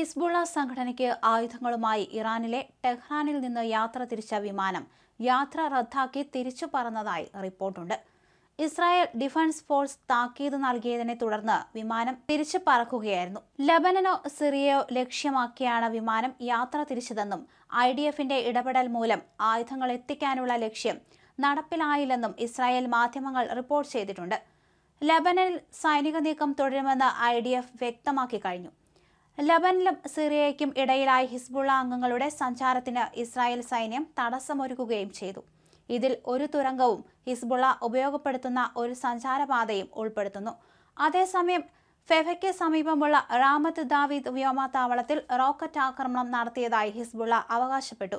Hezbollah സംഘടനയ്ക്ക് ആയുധങ്ങളുമായി ഇറാനിലെ ടെഹ്റാനിൽ നിന്ന് യാത്ര തിരിച്ച വിമാനം യാത്ര റദ്ദാക്കി തിരിച്ചു പറന്നതായി റിപ്പോർട്ടുണ്ട്. ഇസ്രായേൽ ഡിഫൻസ് ഫോഴ്സ് താക്കീത് നൽകിയതിനെ തുടർന്ന് വിമാനം തിരിച്ചു പറക്കുകയായിരുന്നു. ലബനനോ സിറിയയോ ലക്ഷ്യമാക്കിയാണ് വിമാനം യാത്ര തിരിച്ചതെന്നും ഐ ഡി എഫിന്റെ ഇടപെടൽ മൂലം ആയുധങ്ങൾ എത്തിക്കാനുള്ള ലക്ഷ്യം നടപ്പിലായില്ലെന്നും ഇസ്രായേൽ മാധ്യമങ്ങൾ റിപ്പോർട്ട് ചെയ്തിട്ടുണ്ട്. ലബനനിൽ സൈനിക നീക്കം തുടരുമെന്ന് ഐ ഡി എഫ് വ്യക്തമാക്കി കഴിഞ്ഞു. ലബനിലും സിറിയയ്ക്കും ഇടയിലായി ഹിസ്ബുള്ള അംഗങ്ങളുടെ സഞ്ചാരത്തിന് ഇസ്രായേൽ സൈന്യം തടസ്സമൊരുക്കുകയും ചെയ്തു. ഇതിൽ ഒരു തുരങ്കവും ഹിസ്ബുള്ള ഉപയോഗപ്പെടുത്തുന്ന ഒരു സഞ്ചാരപാതയും ഉൾപ്പെടുത്തുന്നു. അതേസമയം ഫെഫയ്ക്ക് സമീപമുള്ള റാമത്ത് ദാവീദ് വ്യോമത്താവളത്തിൽ റോക്കറ്റ് ആക്രമണം നടത്തിയതായി ഹിസ്ബുള്ള അവകാശപ്പെട്ടു.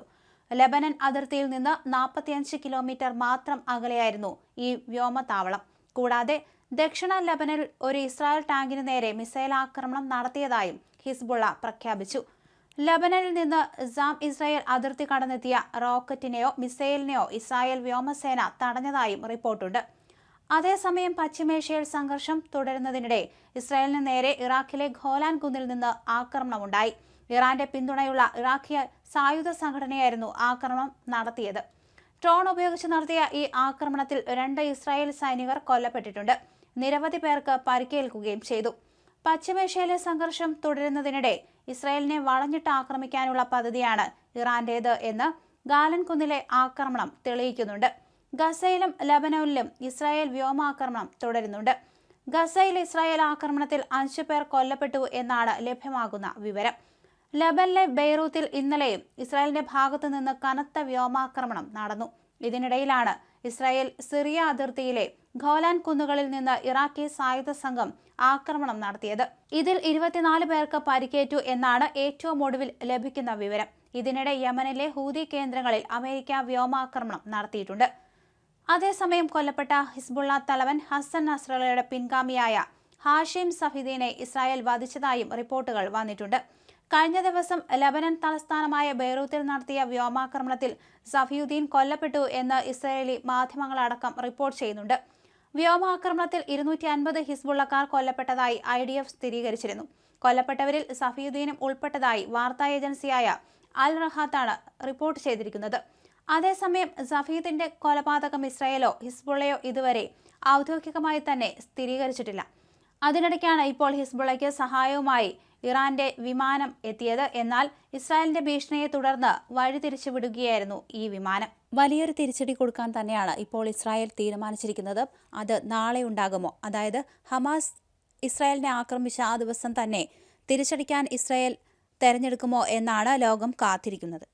ലബനൻ അതിർത്തിയിൽ നിന്ന് നാൽപ്പത്തിയഞ്ച് കിലോമീറ്റർ മാത്രം അകലെയായിരുന്നു ഈ വ്യോമത്താവളം. കൂടാതെ ദക്ഷിണ ലബനിൽ ഒരു ഇസ്രായേൽ ടാങ്കിന് നേരെ മിസൈൽ ആക്രമണം നടത്തിയതായും ഹിസ്ബുള്ള പ്രഖ്യാപിച്ചു. ലബനനിൽ നിന്ന് ജാം ഇസ്രായേൽ അതിർത്തി കടന്നെത്തിയ റോക്കറ്റിനെയോ മിസൈലിനെയോ ഇസ്രായേൽ വ്യോമസേന തടഞ്ഞതായും റിപ്പോർട്ടുണ്ട്. അതേസമയം പശ്ചിമേഷ്യയിൽ സംഘർഷം തുടരുന്നതിനിടെ ഇസ്രായേലിന് നേരെ ഇറാഖിലെ ഖോലാൻ കുന്നിൽ നിന്ന് ആക്രമണമുണ്ടായി. ഇറാന്റെ പിന്തുണയുള്ള ഇറാഖിയ സായുധ സംഘടനയായിരുന്നു ആക്രമണം നടത്തിയത്. ഡ്രോൺ ഉപയോഗിച്ച് നടത്തിയ ഈ ആക്രമണത്തിൽ രണ്ട് ഇസ്രായേൽ സൈനികർ കൊല്ലപ്പെട്ടിട്ടുണ്ട്. നിരവധി പേർക്ക് പരിക്കേൽക്കുകയും ചെയ്തു. പശ്ചിമേഷ്യയിലെ സംഘർഷം തുടരുന്നതിനിടെ ഇസ്രായേലിനെ വളഞ്ഞിട്ട് ആക്രമിക്കാനുള്ള പദ്ധതിയാണ് ഇറാന്റേത് എന്ന് ഗാലൻ കുന്നിലെ ആക്രമണം തെളിയിക്കുന്നുണ്ട്. ഗസയിലും ലബനോനിലും ഇസ്രായേൽ വ്യോമാക്രമണം തുടരുന്നുണ്ട്. ഗസയിൽ ഇസ്രായേൽ ആക്രമണത്തിൽ അഞ്ചു പേർ കൊല്ലപ്പെട്ടു എന്നാണ് ലഭ്യമാകുന്ന വിവരം. ലബനിലെ ബെയ്റൂത്തിൽ ഇന്നലെയും ഇസ്രായേലിന്റെ ഭാഗത്തു നിന്ന് കനത്ത വ്യോമാക്രമണം നടന്നു. ഇതിനിടയിലാണ് ഇസ്രായേൽ സിറിയ അതിർത്തിയിലെ ഖോലാൻ കുന്നുകളിൽ നിന്ന് ഇറാഖി സായുധ സംഘം ആക്രമണം നടത്തിയത്. ഇതിൽ ഇരുപത്തിനാല് പേർക്ക് പരിക്കേറ്റു എന്നാണ് ഏറ്റവും ഒടുവിൽ ലഭിക്കുന്ന വിവരം. ഇതിനിടെ യമനിലെ ഹൂതി കേന്ദ്രങ്ങളിൽ അമേരിക്ക വ്യോമാക്രമണം നടത്തിയിട്ടുണ്ട്. അതേസമയം കൊല്ലപ്പെട്ട ഹിസ്ബുള്ള തലവൻ ഹസൻ നസ്രലയുടെ പിൻഗാമിയായ ഹാഷിം സഫീദിനെ ഇസ്രായേൽ വധിച്ചതായും റിപ്പോർട്ടുകൾ വന്നിട്ടുണ്ട്. കഴിഞ്ഞ ദിവസം ലബനൻ തലസ്ഥാനമായ ബെയ്റൂത്തിൽ നടത്തിയ വ്യോമാക്രമണത്തിൽ സഫിയുദ്ദീൻ കൊല്ലപ്പെട്ടു എന്ന് ഇസ്രയേലി മാധ്യമങ്ങളടക്കം റിപ്പോർട്ട് ചെയ്യുന്നുണ്ട്. വ്യോമാക്രമണത്തിൽ ഇരുന്നൂറ്റി അൻപത് ഹിസ്ബുള്ളക്കാർ കൊല്ലപ്പെട്ടതായി ഐ ഡി എഫ് സ്ഥിരീകരിച്ചിരുന്നു. കൊല്ലപ്പെട്ടവരിൽ സഫിയുദ്ദീനും ഉൾപ്പെട്ടതായി വാർത്താ ഏജൻസിയായ അൽ റഹാത്താണ് റിപ്പോർട്ട് ചെയ്തിരിക്കുന്നത്. അതേസമയം സഫീദിന്റെ കൊലപാതകം ഇസ്രായേലോ ഹിസ്ബുള്ളയോ ഇതുവരെ ഔദ്യോഗികമായി തന്നെ സ്ഥിരീകരിച്ചിട്ടില്ല. അതിനിടയ്ക്കാണ് ഇപ്പോൾ ഹിസ്ബുള്ളയ്ക്ക് സഹായവുമായി ഇറാന്റെ വിമാനം എത്തിയത്. എന്നാൽ ഇസ്രായേലിന്റെ ഭീഷണിയെ തുടർന്ന് വഴിതിരിച്ചു വിടുകയായിരുന്നു ഈ വിമാനം. വലിയൊരു തിരിച്ചടി കൊടുക്കാൻ തന്നെയാണ് ഇപ്പോൾ ഇസ്രായേൽ തീരുമാനിച്ചിരിക്കുന്നത്. അത് നാളെ ഉണ്ടാകുമോ? അതായത് ഹമാസ് ഇസ്രായേലിനെ ആക്രമിച്ച ആ ദിവസം തന്നെ തിരിച്ചടിക്കാൻ ഇസ്രായേൽ തെരഞ്ഞെടുക്കുമോ എന്നാണ് ലോകം കാത്തിരിക്കുന്നത്.